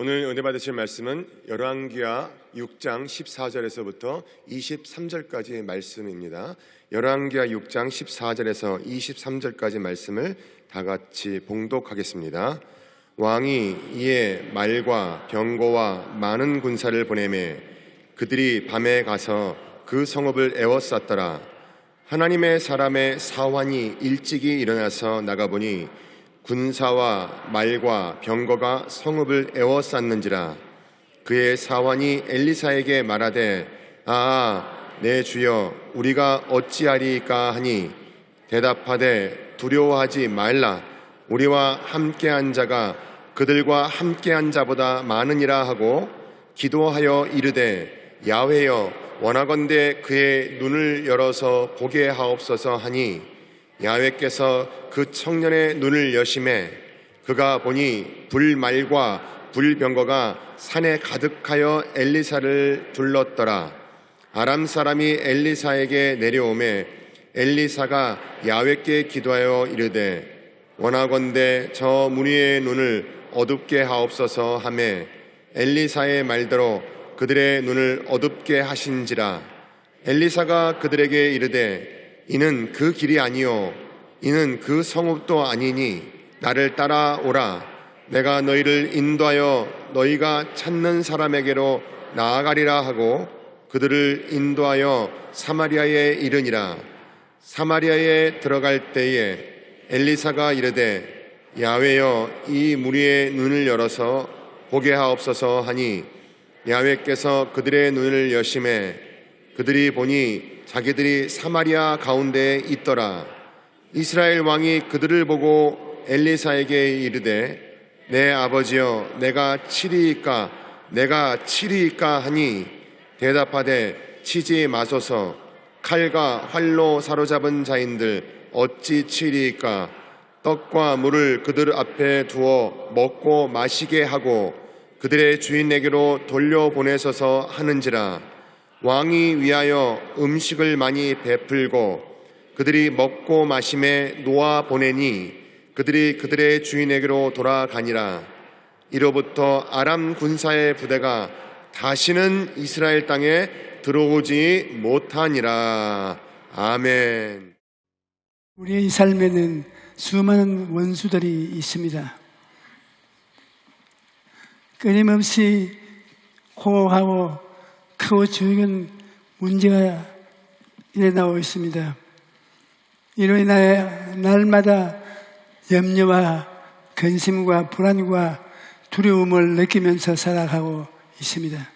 오늘 은혜 받으실 말씀은 열왕기하 6장 14절에서부터 23절까지의 말씀입니다. 열왕기하 6장 14절에서 23절까지 말씀을 다 같이 봉독하겠습니다. 왕이 이에 말과 병거와 많은 군사를 보내매 그들이 밤에 가서 그 성읍을 에워쌌더라. 하나님의 사람의 사환이 일찍이 일어나서 나가보니 군사와 말과 병거가 성읍을 에워쌌는지라 그의 사환이 엘리사에게 말하되 아, 내 주여 우리가 어찌하리까 하니 대답하되 두려워하지 말라. 우리와 함께한 자가 그들과 함께한 자보다 많으니라 하고 기도하여 이르되 야훼여 원하건대 그의 눈을 열어서 보게 하옵소서 하니 야훼께서 그 청년의 눈을 여심해 그가 보니 불말과 불병거가 산에 가득하여 엘리사를 둘렀더라. 아람 사람이 엘리사에게 내려오매 엘리사가 야훼께 기도하여 이르되 원하건대 저 무리의 눈을 어둡게 하옵소서 하매 엘리사의 말대로 그들의 눈을 어둡게 하신지라. 엘리사가 그들에게 이르되 이는 그 길이 아니요. 이는 그 성읍도 아니니 나를 따라오라. 내가 너희를 인도하여 너희가 찾는 사람에게로 나아가리라 하고 그들을 인도하여 사마리아에 이르니라. 사마리아에 들어갈 때에 엘리사가 이르되 야훼여 이 무리의 눈을 열어서 보게 하옵소서 하니 야훼께서 그들의 눈을 여심해 그들이 보니 자기들이 사마리아 가운데에 있더라. 이스라엘 왕이 그들을 보고 엘리사에게 이르되 내 아버지여 내가 치리이까 내가 치리이까 하니? 대답하되 치지 마소서. 칼과 활로 사로잡은 자인들 어찌 치리이까? 떡과 물을 그들 앞에 두어 먹고 마시게 하고 그들의 주인에게로 돌려보내서서 하는지라 왕이 위하여 음식을 많이 베풀고 그들이 먹고 마심에 놓아 보내니 그들이 그들의 주인에게로 돌아가니라 이로부터 아람 군사의 부대가 다시는 이스라엘 땅에 들어오지 못하니라 아멘. 우리의 삶에는 수많은 원수들이 있습니다. 끊임없이 호하고 크고 적은 문제가 일어나고 있습니다. 이로 인하여 날마다 염려와 근심과 불안과 두려움을 느끼면서 살아가고 있습니다.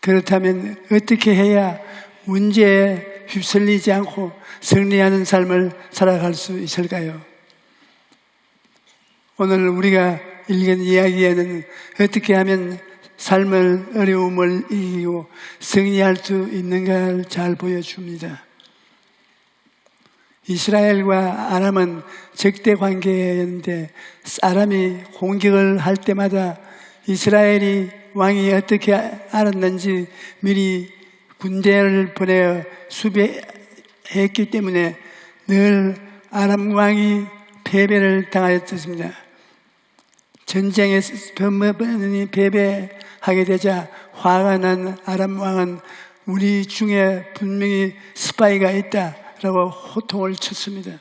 그렇다면 어떻게 해야 문제에 휩쓸리지 않고 승리하는 삶을 살아갈 수 있을까요? 오늘 우리가 읽은 이야기에는 어떻게 하면 삶을 어려움을 이기고 승리할 수 있는가를 잘 보여줍니다. 이스라엘과 아람은 적대 관계였는데 사람이 공격을 할 때마다 이스라엘이 왕이 어떻게 알았는지 미리 군대를 보내어 수비했기 때문에 늘 아람 왕이 패배를 당하였습니다. 전쟁에서 패배하게 되자 화가 난 아람 왕은 우리 중에 분명히 스파이가 있다라고 호통을 쳤습니다.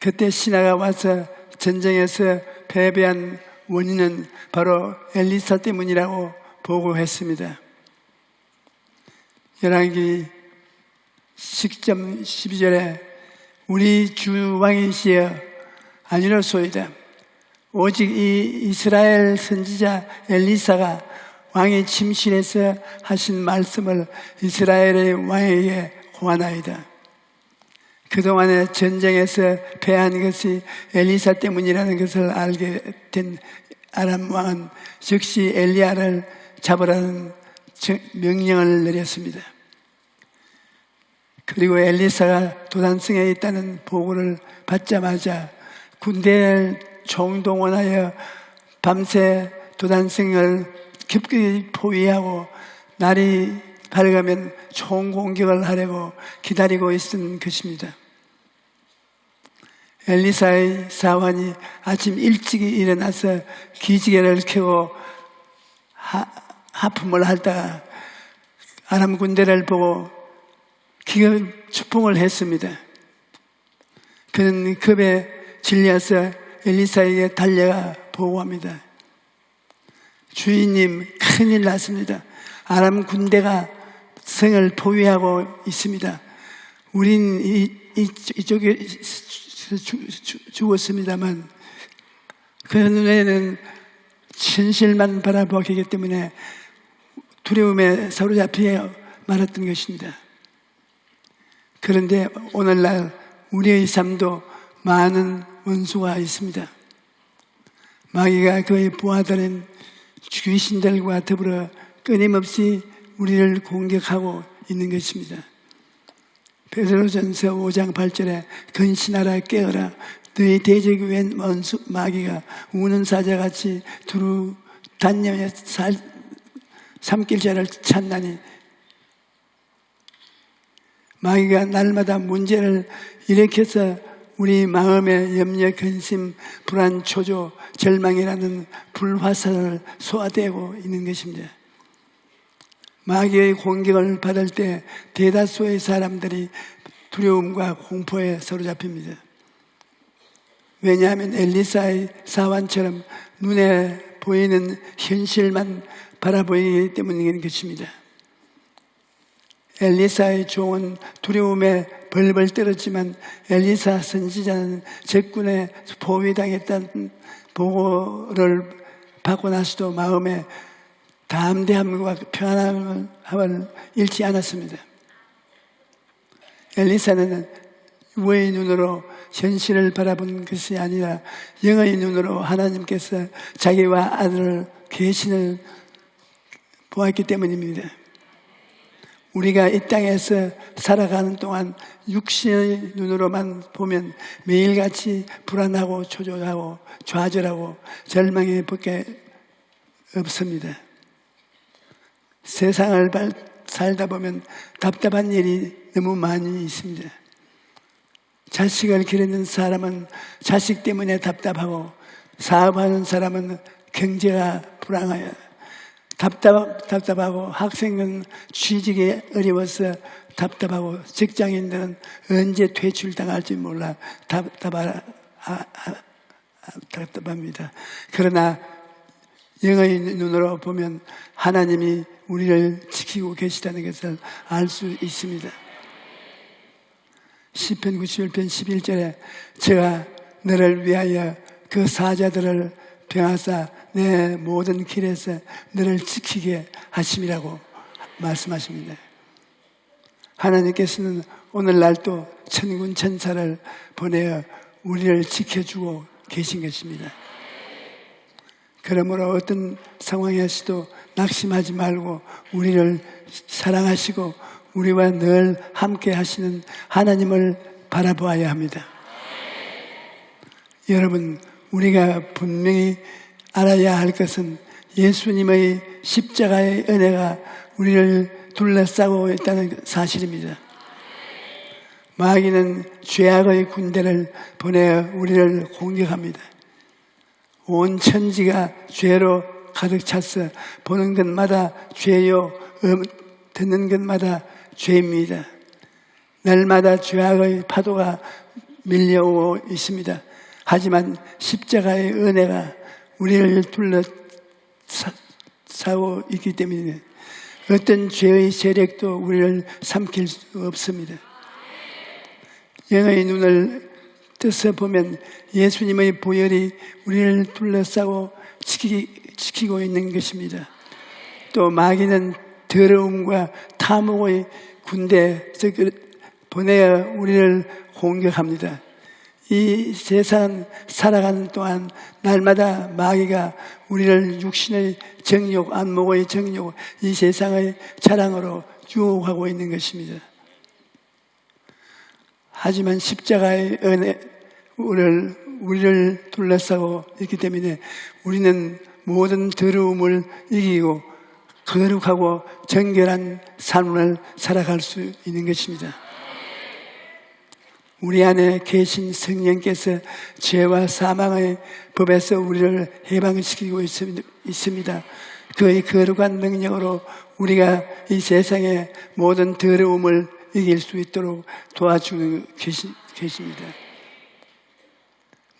그때 신하가 와서 전쟁에서 패배한 원인은 바로 엘리사 때문이라고 보고했습니다. 열왕기 10점 12절에 우리 주 왕이시여 아니로소이다. 오직 이 이스라엘 선지자 엘리사가 왕의 침실에서 하신 말씀을 이스라엘의 왕에게 고하나이다. 그동안에 전쟁에서 패한 것이 엘리사 때문이라는 것을 알게 된 아람 왕은 즉시 엘리야를 잡으라는 명령을 내렸습니다. 그리고 엘리사가 도단성에 있다는 보고를 받자마자 군대를 총동원하여 밤새 도단성을 깊게 포위하고 날이 밝으면 총 공격을 하려고 기다리고 있은 것입니다. 엘리사의 사환이 아침 일찍 일어나서 기지개를 켜고 하, 하품을 하다가 아람 군대를 보고 기가 추풍을 했습니다. 그는 급에 질려서 엘리사에게 달려가 보고합니다. 주인님 큰일 났습니다. 아람 군대가 성을 포위하고 있습니다. 우린 이, 이, 죽- 죽었습니다만 그 눈에는 현실만 바라보기 때문에 두려움에 사로잡혀 말았던 것입니다. 그런데 오늘날 우리의 삶도 많은 원수가 있습니다. 마귀가 그의 부하들은 귀신들과 더불어 끊임없이 우리를 공격하고 있는 것입니다. 베드로전서 5장 8절에 근신하라 깨어라 너희 대적이 웬 원수 마귀가 우는 사자같이 두루 단념에 살 삼킬 자를 찾나니 마귀가 날마다 문제를 일으켜서 우리 마음의 염려, 근심, 불안, 초조, 절망이라는 불화살을 쏘아대고 있는 것입니다. 마귀의 공격을 받을 때 대다수의 사람들이 두려움과 공포에 사로잡힙니다. 왜냐하면 엘리사의 사환처럼 눈에 보이는 현실만 바라보이기 때문인 것입니다. 엘리사의 종은 두려움에 벌벌 떨었지만 엘리사 선지자는 적군에 포위당했다는 보고를 받고 나서도 마음에 담대함과 평안함을 잃지 않았습니다. 엘리사는 유의 눈으로 현실을 바라본 것이 아니라 영의 눈으로 하나님께서 자기와 아들을 계신을 보았기 때문입니다. 우리가 이 땅에서 살아가는 동안 육신의 눈으로만 보면 매일같이 불안하고 초조하고 좌절하고 절망에 밖에 없습니다. 세상을 발- 살다 보면 답답한 일이 너무 많이 있습니다. 자식을 기르는 사람은 자식 때문에 답답하고 사업하는 사람은 경제가 불황하여 답답, 답답하고 학생은 취직에 어려워서 답답하고 직장인들은 언제 퇴출당할지 몰라 답답하, 아, 아, 아, 답답합니다. 그러나 영의 눈으로 보면 하나님이 우리를 지키고 계시다는 것을 알 수 있습니다. 10편 91편 11절에 제가 너를 위하여 그 사자들을 병하사 내 모든 길에서 너를 지키게 하심이라고 말씀하십니다. 하나님께서는 오늘날도 천군 천사를 보내어 우리를 지켜주고 계신 것입니다. 그러므로 어떤 상황에서도 낙심하지 말고 우리를 사랑하시고 우리와 늘 함께 하시는 하나님을 바라보아야 합니다. 여러분, 우리가 분명히 알아야 할 것은 예수님의 십자가의 은혜가 우리를 둘러싸고 있다는 사실입니다. 마귀는 죄악의 군대를 보내 우리를 공격합니다. 온 천지가 죄로 가득 찼어 보는 것마다 죄요, 음, 듣는 것마다 죄입니다. 날마다 죄악의 파도가 밀려오고 있습니다. 하지만 십자가의 은혜가 우리를 둘러싸고 있기 때문에 어떤 죄의 세력도 우리를 삼킬 수 없습니다. 영의 눈을 떠서 보면 예수님의 보혈이 우리를 둘러싸고 지키, 지키 고 있는 것입니다. 또 마귀는 더러움과 탐욕의 군대 보내어 우리를 공격합니다. 이 세상 살아가는 동안 날마다 마귀가 우리를 육신의 정욕, 안목의 정욕, 이 세상의 자랑으로 유혹하고 있는 것입니다. 하지만 십자가의 은혜, 우리를, 우리를 둘러싸고 있기 때문에 우리는 모든 더러움을 이기고 거룩하고 정결한 삶을 살아갈 수 있는 것입니다. 우리 안에 계신 성령께서 죄와 사망의 법에서 우리를 해방시키고 있습- 있습니다. 그의 거룩한 능력으로 우리가 이 세상의 모든 더러움을 이길 수 있도록 도와주고 계시, 계십니다.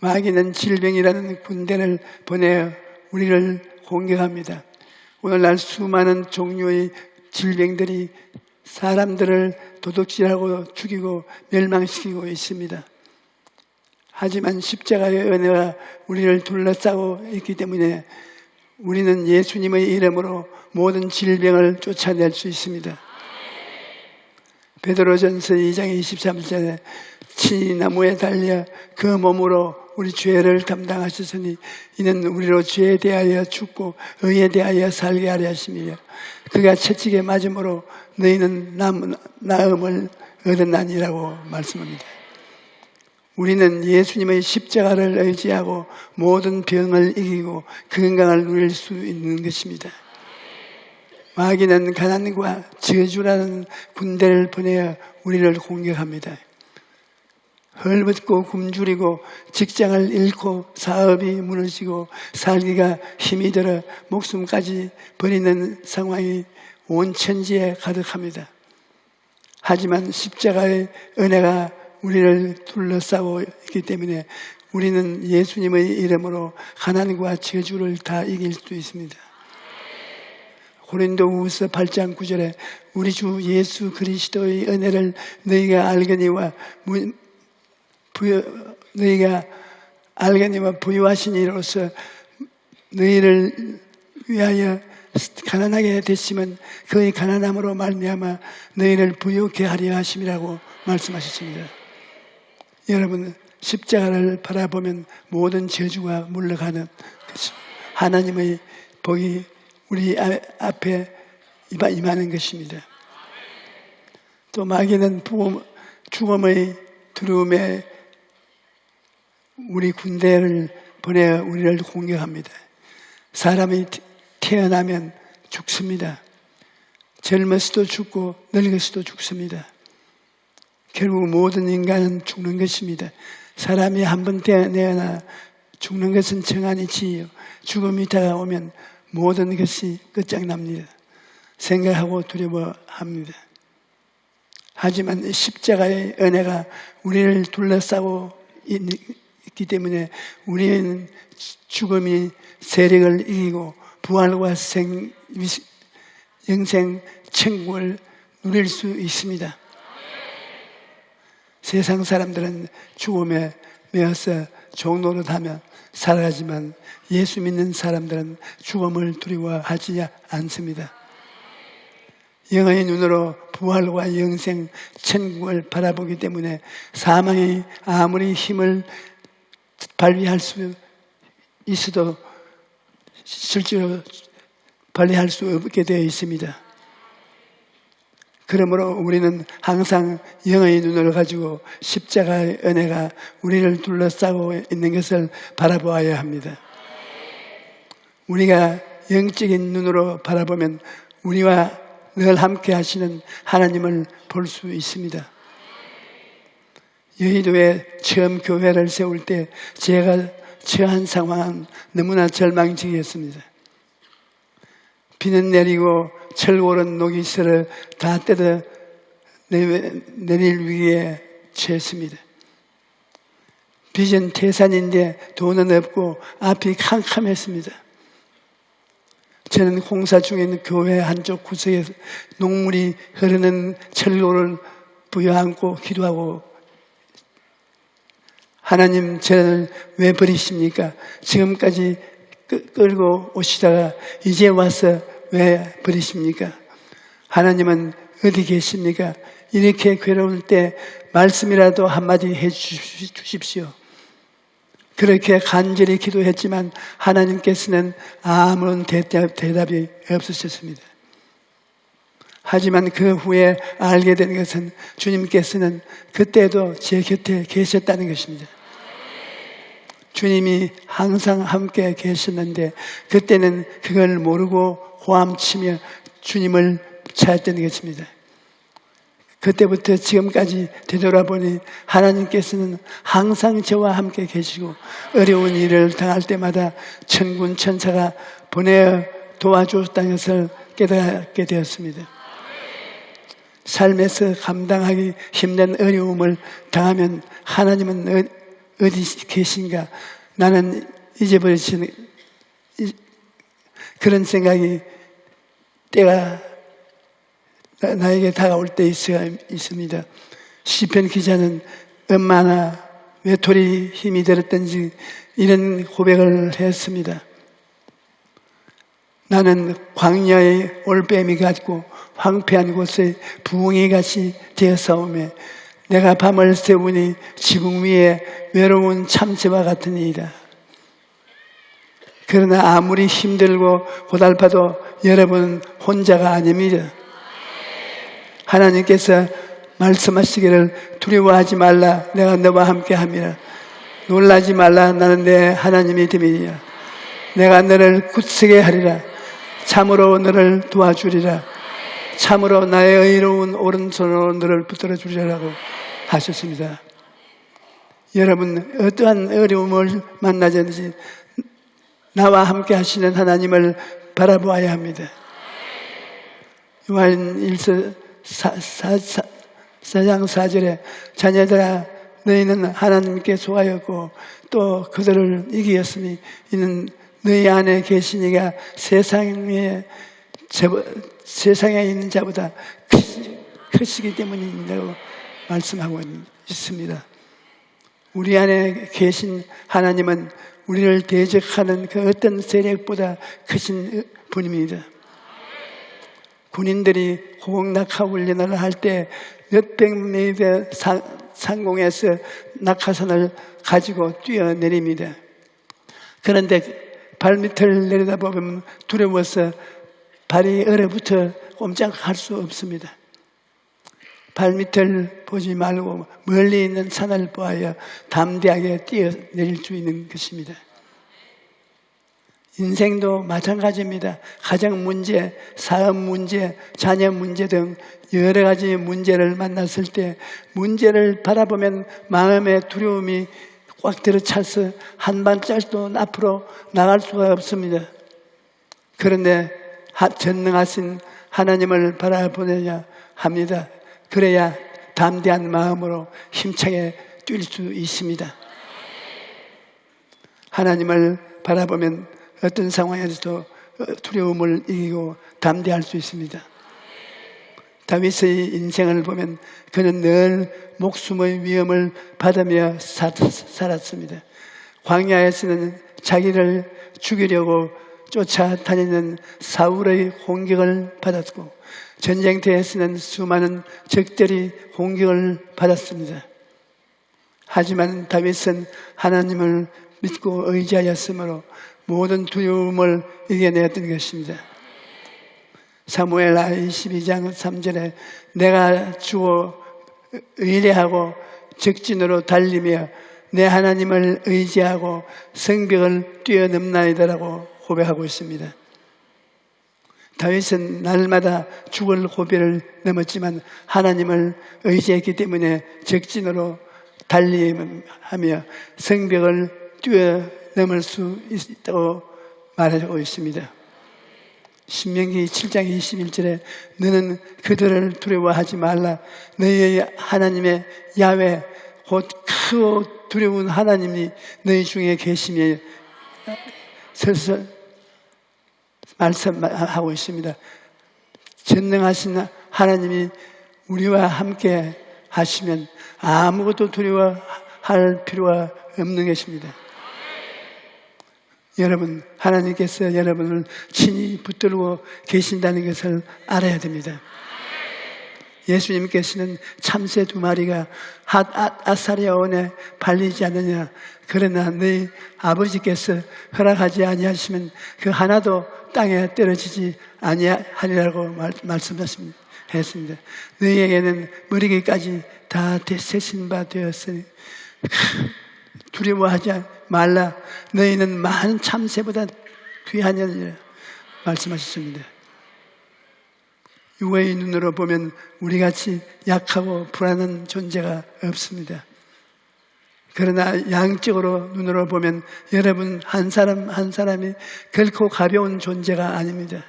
마귀는 질병이라는 군대를 보내어 우리를 공격합니다. 오늘날 수많은 종류의 질병들이 사람들을 도둑질하고 죽이고 멸망시키고 있습니다. 하지만 십자가의 은혜가 우리를 둘러싸고 있기 때문에 우리는 예수님의 이름으로 모든 질병을 쫓아낼 수 있습니다. 베드로전서 2장 23절에 친히 나무에 달려 그 몸으로 우리 죄를 담당하셨으니 이는 우리로 죄에 대하여 죽고 의에 대하여 살게 하려 하심이요 그가 채찍에 맞음으로 너희는 남, 나음을 얻었나니라고 말씀합니다. 우리는 예수님의 십자가를 의지하고 모든 병을 이기고 건강을 누릴 수 있는 것입니다. 마귀는 가난과 저주라는 군대를 보내어 우리를 공격합니다. 헐벗고 굶주리고 직장을 잃고 사업이 무너지고 살기가 힘이 들어 목숨까지 버리는 상황이 온 천지에 가득합니다. 하지만 십자가의 은혜가 우리를 둘러싸고 있기 때문에 우리는 예수님의 이름으로 가난과 저주를 다 이길 수 있습니다. 고린도후서 8장 9절에 우리 주 예수 그리스도의 은혜를 너희가 알거니와 무- 부여, 너희가 알거니와 부유하신 이로서 너희를 위하여 가난하게 됐으면 그의 가난함으로 말미암아 너희를 부유케 하려 하심이라고 말씀하셨습니다. 여러분 십자가를 바라보면 모든 저주가 물러가는 하나님의 복이 우리 아- 앞에 임하- 임하는 것입니다. 또 마귀는 죽음의 두려움에 우리 군대를 보내 우리를 공격합니다. 사람이 태- 태어나면 죽습니다. 젊어서도 죽고 늙어서도 죽습니다. 결국 모든 인간은 죽는 것입니다. 사람이 한 번 태어나 죽는 것은 정한이지요. 죽음이 다가오면 모든 것이 끝장납니다. 생각하고 두려워합니다. 하지만 십자가의 은혜가 우리를 둘러싸고 있- 있기 때문에 우리는 죽음이 세력을 이기고 부활과 생, 위- 영생, 천국을 누릴 수 있습니다. 세상 사람들은 죽음에 매어서 종노릇하며 살아가지만 예수 믿는 사람들은 죽음을 두려워하지 않습니다. 영의 눈으로 부활과 영생, 천국을 바라보기 때문에 사망이 아무리 힘을 발휘할 수 있어도 실제로 발휘할 수 없게 되어 있습니다. 그러므로 우리는 항상 영의 눈을 가지고 십자가의 은혜가 우리를 둘러싸고 있는 것을 바라보아야 합니다. 우리가 영적인 눈으로 바라보면 우리와 늘 함께 하시는 하나님을 볼 수 있습니다. 여의도에 처음 교회를 세울 때 제가 처한 상황은 너무나 절망적이었습니다. 비는 내리고 철골은 녹이슬을 다 내- 내릴 위기에 처했습니다. 빚은 태산인데 돈은 없고 앞이 캄캄했습니다. 저는 공사 있는 교회 한쪽 구석에 녹물이 흐르는 철로를 부여안고 기도하고 하나님 저를 왜 버리십니까? 지금까지 끌- 끌고 오시다가 이제 와서 왜 버리십니까? 하나님은 어디 계십니까? 이렇게 괴로울 때 말씀이라도 한마디 해 주십시오. 그렇게 간절히 기도했지만 하나님께서는 아무런 대답, 대답이 없으셨습니다. 하지만 그 후에 알게 된 것은 주님께서는 그때도 제 곁에 계셨다는 것입니다. 주님이 항상 함께 계셨는데 그때는 그걸 모르고 호함치며 주님을 찾았던 것입니다. 그때부터 지금까지 되돌아보니 하나님께서는 항상 저와 함께 계시고 어려운 일을 당할 때마다 천군 천사가 보내어 도와주었다는 것을 깨닫게 되었습니다. 삶에서 감당하기 힘든 어려움을 당하면 하나님은 어- 어디 계신가? 나는 잊어버리신 이- 그런 생각이 때가 나- 나에게 다가올 때 있습니다. 시편 기자는 얼마나 외톨이 힘이 들었던지 이런 고백을 했습니다. 나는 광야의 올빼미 같고 황폐한 곳에 부엉이 같이 되었사오며 내가 밤을 새우니 지붕 위에 외로운 참새와 같으니이다. 그러나 아무리 힘들고 고달파도 여러분 혼자가 아닙니다. 하나님께서 말씀하시기를 두려워하지 말라 내가 너와 함께 함이라. 놀라지 말라 나는 내 하나님이 됨이니라. 내가 너를 굳세게 하리라. 참으로 너를 도와주리라. 참으로 나의 의로운 오른손으로 너를 붙들어 주리라고 하셨습니다. 여러분 어떠한 어려움을 만나든지 나와 함께 하시는 하나님을 바라보아야 합니다. 요한 1서 4장 4절에 자녀들아 너희는 하나님께 속하였고 또 그들을 이기었으니 이는 너희 안에 계신 이가 세상에 저- 세상에 있는 자보다 크시- 크시기 때문이라고 말씀하고 있습니다. 우리 안에 계신 하나님은 우리를 대적하는 그 어떤 세력보다 크신 분입니다. 군인들이 호공낙하 훈련을 할때 몇백 미터 상- 상공에서 낙하산을 가지고 뛰어내립니다. 그런데 발밑을 내려다보면 두려워서 발이 얼어붙어 꼼짝할 수 없습니다. 발밑을 보지 말고 멀리 있는 산을 보아야 담대하게 뛰어내릴 수 있는 것입니다. 인생도 마찬가지입니다. 가정 문제, 사업 문제, 자녀 문제 등 여러 가지 문제를 만났을 때 문제를 바라보면 마음의 두려움이 꽉 들어차서 한 발짝도 앞으로 나갈 수가 없습니다. 그런데 하- 전능하신 하나님을 바라보내야 합니다. 그래야 담대한 마음으로 힘차게 뛸 수 있습니다. 하나님을 바라보면 어떤 상황에서도 두려움을 이기고 담대할 수 있습니다. 다윗의 인생을 보면 그는 늘 목숨의 위험을 받으며 사- 살았습니다. 광야에서는 자기를 죽이려고 쫓아다니는 사울의 공격을 받았고 전쟁터에서는 수많은 적들이 공격을 받았습니다. 하지만 다윗은 하나님을 믿고 의지하였으므로 모든 두려움을 이겨내었던 것입니다. 사무엘하 22장 3절에 내가 주어 의뢰하고 적진으로 달리며 내 하나님을 의지하고 성벽을 뛰어넘나이다라고 고백하고 있습니다. 다윗은 날마다 죽을 고비를 넘었지만 하나님을 의지했기 때문에 적진으로 달리하며 성벽을 뛰어넘을 수 있다고 말하고 있습니다. 신명기 7장 21절에 너는 그들을 두려워하지 말라 너희의 하나님의 야외 곧 크고 두려운 하나님이 너희 중에 계시며 서서 말씀하고 있습니다. 전능하신 하나님이 우리와 함께 하시면 아무것도 두려워할 필요가 없는 것입니다. 여러분, 하나님께서 여러분을 친히 붙들고 계신다는 것을 알아야 됩니다. 예수님께서는 참새 두 마리가 핫, 아, 아사리아 원에 발리지 않느냐. 그러나 너희 아버지께서 허락하지 아니하시면 그 하나도 땅에 떨어지지 아니하리라고 말, 말씀하십니다. 했습니다. 너희에게는 머리기까지 다 세신 바 되었으니 두려워하지 말라. 너희는 많은 참새보다 귀하냐니라 말씀하셨습니다. 육의 눈으로 보면 우리 같이 약하고 불안한 존재가 없습니다. 그러나 양적으로 눈으로 보면 여러분 한 사람 한 사람이 결코 가벼운 존재가 아닙니다.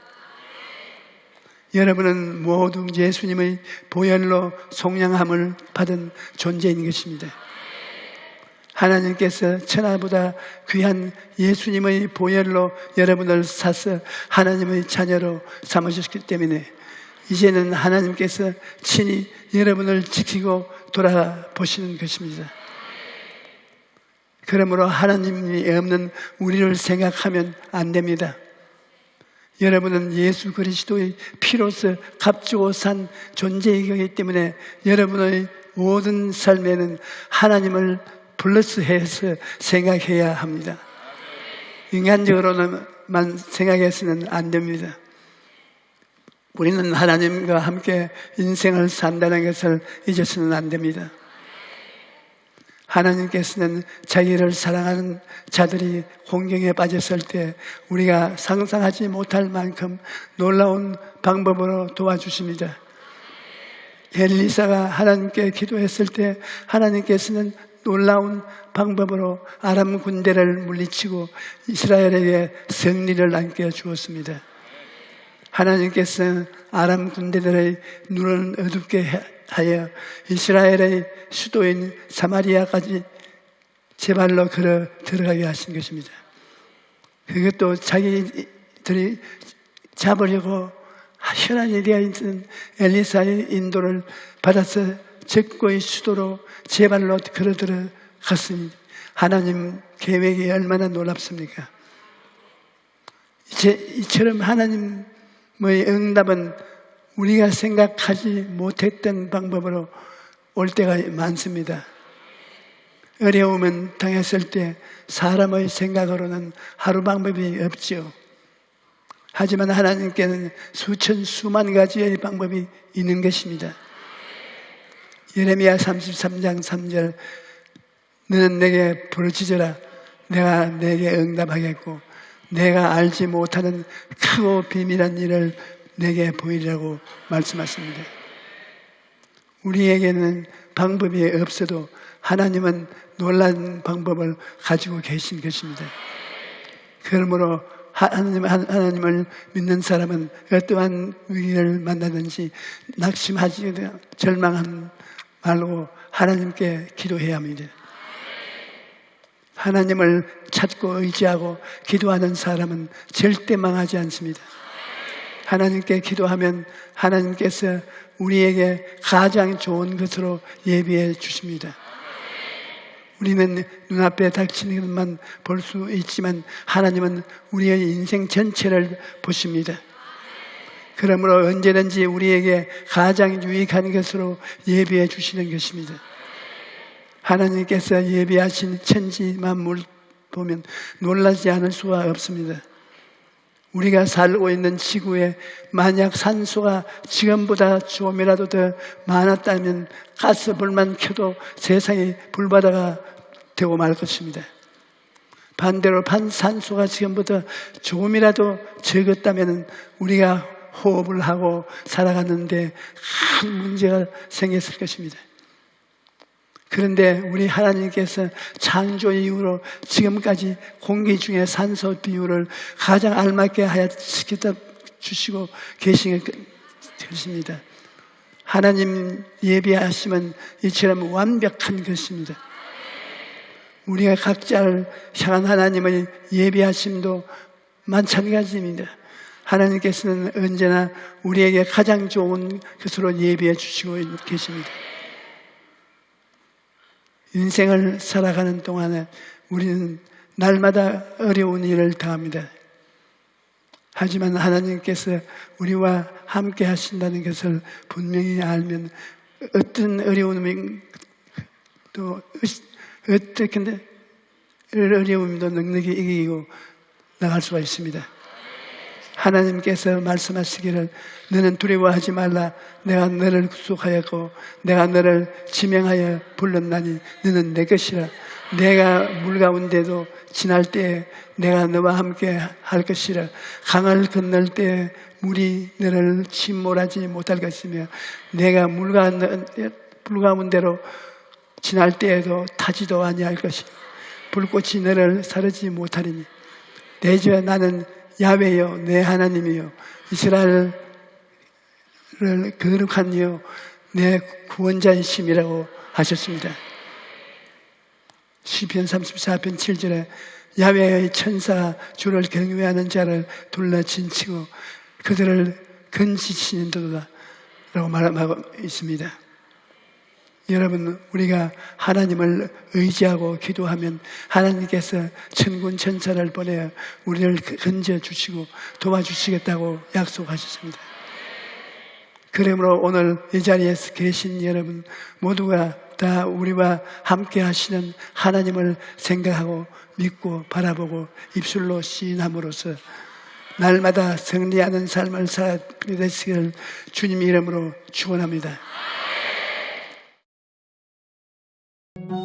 여러분은 모두 예수님의 보혈로 속량함을 받은 존재인 것입니다. 하나님께서 천하보다 귀한 예수님의 보혈로 여러분을 사서 하나님의 자녀로 삼으셨기 때문에 이제는 하나님께서 친히 여러분을 지키고 돌아보시는 것입니다. 그러므로 하나님이 없는 우리를 생각하면 안 됩니다. 여러분은 예수 그리스도의 피로서 값주고 산 존재이기 때문에 여러분의 모든 삶에는 하나님을 플러스해서 생각해야 합니다. 인간적으로만 생각해서는 안 됩니다. 우리는 하나님과 함께 인생을 산다는 것을 잊어서는 안 됩니다. 하나님께서는 자기를 사랑하는 자들이 공경에 빠졌을 때 우리가 상상하지 못할 만큼 놀라운 방법으로 도와주십니다. 엘리사가 하나님께 기도했을 때 하나님께서는 놀라운 방법으로 아람 군대를 물리치고 이스라엘에게 승리를 안겨 주었습니다. 하나님께서 아람 군대들의 눈을 어둡게 하여 이스라엘의 수도인 사마리아까지 제 발로 걸어 들어가게 하신 것입니다. 그것도 자기들이 잡으려고 혈안이 되어 있는 엘리사의 인도를 받아서 적고의 수도로 제 발로 걸어 들어갔으니 하나님 계획이 얼마나 놀랍습니까? 이처럼 하나님의 응답은 우리가 생각하지 못했던 방법으로 올 때가 많습니다. 어려움은 당했을 때 사람의 생각으로는 하루 방법이 없지요. 하지만 하나님께는 수천 수만 가지의 방법이 있는 것입니다. 예레미야 33장 3절 너는 내게 부르짖어라 내가 내게 응답하겠고 내가 알지 못하는 크고 비밀한 일을 내게 보이리라고 말씀하십니다. 우리에게는 방법이 없어도 하나님은 놀란 방법을 가지고 계신 것입니다. 그러므로 하나님, 하나님을 믿는 사람은 어떠한 위기를 만나든지 낙심하지 절망한 말고 하나님께 기도해야 합니다. 하나님을 찾고 의지하고 기도하는 사람은 절대 망하지 않습니다. 하나님께 기도하면 하나님께서 우리에게 가장 좋은 것으로 예비해 주십니다. 우리는 눈앞에 닥치는 것만 볼 수 있지만 하나님은 우리의 인생 전체를 보십니다. 그러므로 언제든지 우리에게 가장 유익한 것으로 예비해 주시는 것입니다. 하나님께서 예비하신 천지 만물 보면 놀라지 않을 수가 없습니다. 우리가 살고 있는 지구에 만약 산소가 지금보다 조금이라도 더 많았다면 가스불만 켜도 세상이 불바다가 되고 말 것입니다. 반대로 반산소가 지금보다 조금이라도 적었다면 우리가 호흡을 하고 살아가는데 큰 문제가 생겼을 것입니다. 그런데 우리 하나님께서 창조 이후로 지금까지 공기 중에 산소 비율을 가장 알맞게 하여 지켜 주시고 계신 것입니다. 하나님 예비하시면 이처럼 완벽한 것입니다. 우리가 각자를 향한 하나님의 예비하심도 마찬가지입니다. 하나님께서는 언제나 우리에게 가장 좋은 것으로 예비해 주시고 계십니다. 인생을 살아가는 동안에 우리는 날마다 어려운 일을 당합니다. 하지만 하나님께서 우리와 함께 하신다는 것을 분명히 알면 어떤 어려움이 또 어떻게 어려움도 넉넉히 이기고 나갈 수가 있습니다. 하나님께서 말씀하시기를 너는 두려워하지 말라. 내가 너를 구속하였고 내가 너를 지명하여 불렀나니 너는 내 것이라. 내가 물 가운데도 지날 때 내가 너와 함께 할 것이라. 강을 건널 때 물이 너를 침몰하지 못할 것이며 내가 물 가운데 물 가운데로 지날 때에도 타지도 아니할 것이. 불꽃이 너를 사르지 못하리니. 내 주여 나는 야외요 내 하나님이요 이스라엘을 거룩한 이요 내 구원자이심이라고 하셨습니다. 시편 34편 7절에 야외의 천사 주를 경외하는 자를 둘러 진치고 그들을 건지시는도다 라고 말하고 있습니다. 여러분 우리가 하나님을 의지하고 기도하면 하나님께서 천군 천사를 보내 우리를 건져 주시고 도와주시겠다고 약속하셨습니다. 그러므로 오늘 이 자리에 계신 여러분 모두가 다 우리와 함께 하시는 하나님을 생각하고 믿고 바라보고 입술로 시인함으로써 날마다 승리하는 삶을 살게 되시기를 주님 이름으로 축원합니다. Thank you